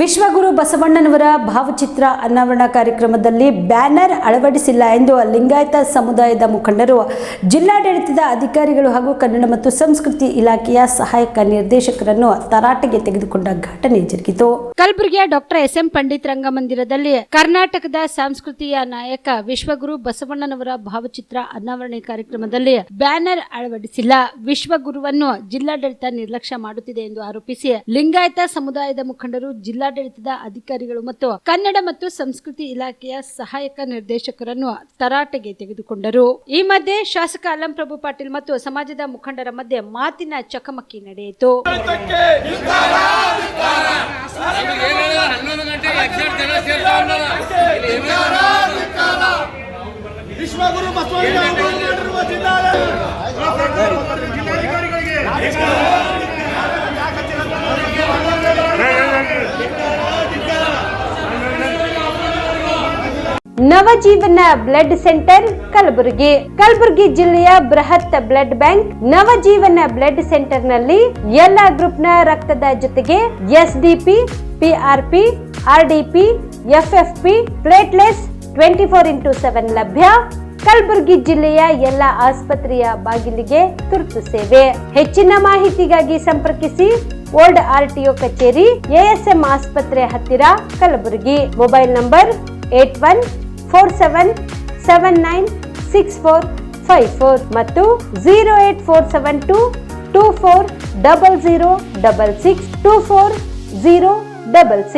ವಿಶ್ವಗುರು ಬಸವಣ್ಣನವರ ಭಾವಚಿತ್ರ ಅನಾವರಣ ಕಾರ್ಯಕ್ರಮದಲ್ಲಿ ಬ್ಯಾನರ್ ಅಳವಡಿಸಿಲ್ಲ ಎಂದು ಲಿಂಗಾಯತ ಸಮುದಾಯದ ಮುಖಂಡರು, ಜಿಲ್ಲಾಡಳಿತದ ಅಧಿಕಾರಿಗಳು ಹಾಗೂ ಕನ್ನಡ ಮತ್ತು ಸಂಸ್ಕೃತಿ ಇಲಾಖೆಯ ಸಹಾಯಕ ನಿರ್ದೇಶಕರನ್ನು ತರಾಟೆಗೆ ತೆಗೆದುಕೊಂಡ ಘಟನೆ ಜರುಗಿತು. ಕಲಬುರಗಿಯ ಡಾಕ್ಟರ್ ಎಸ್ ಎಂ ಪಂಡಿತ್ ರಂಗಮಂದಿರದಲ್ಲಿ ಕರ್ನಾಟಕದ ಸಾಂಸ್ಕೃತಿಯ ನಾಯಕ ವಿಶ್ವಗುರು ಬಸವಣ್ಣನವರ ಭಾವಚಿತ್ರ ಅನಾವರಣೆ ಕಾರ್ಯಕ್ರಮದಲ್ಲಿ ಬ್ಯಾನರ್ ಅಳವಡಿಸಿಲ್ಲ. ವಿಶ್ವಗುರುವನ್ನು ಜಿಲ್ಲಾಡಳಿತ ನಿರ್ಲಕ್ಷ್ಯ ಮಾಡುತ್ತಿದೆ ಎಂದು ಆರೋಪಿಸಿ ಲಿಂಗಾಯತ ಸಮುದಾಯದ ಮುಖಂಡರು ಜಿಲ್ಲಾಡಳಿತದ ಅಧಿಕಾರಿಗಳು ಮತ್ತು ಕನ್ನಡ ಮತ್ತು ಸಂಸ್ಕೃತಿ ಇಲಾಖೆಯ ಸಹಾಯಕ ನಿರ್ದೇಶಕರನ್ನು ತರಾಟೆಗೆ ತೆಗೆದುಕೊಂಡರು. ಈ ಮಧ್ಯೆ ಶಾಸಕ ಅಲ್ಲಂ ಪ್ರಭು ಪಾಟೀಲ್ ಮತ್ತು ಸಮಾಜದ ಮುಖಂಡರ ಮಧ್ಯೆ ಮಾತಿನ ಚಕಮಕಿ ನಡೆಯಿತು. Navajeevana blood centre Kalaburagi. Kalaburagi ಜಿಲ್ಲೆಯ ಬೃಹತ್ ಬ್ಲಡ್ ಬ್ಯಾಂಕ್ ನವಜೀವನ ಬ್ಲಡ್ ಸೆಂಟರ್ನಲ್ಲಿ ಎಲ್ಲ ಗ್ರೂಪ್ನ ರಕ್ತದ ಜೊತೆಗೆ SDP, PRP, RDP, FFP, platelets twenty four into seven ಲಭ್ಯ. ಕಲಬುರಗಿ ಜಿಲ್ಲೆಯ ಎಲ್ಲ ಆಸ್ಪತ್ರೆಯ ಬಾಗಿಲಿಗೆ ತುರ್ತು ಸೇವೆ. ಹೆಚ್ಚಿನ ಮಾಹಿತಿಗಾಗಿ ಸಂಪರ್ಕಿಸಿ ಓಲ್ಡ್ ಆರ್ ಟಿ ಒ ಕಚೇರಿ ಎಎಸ್ಎಂ ಆಸ್ಪತ್ರೆ ಹತ್ತಿರ Kalaburagi. Mobile number eight one four seven seven nine six four five four ಮತ್ತು zero eight four seven two two four double zero double six two four zero double six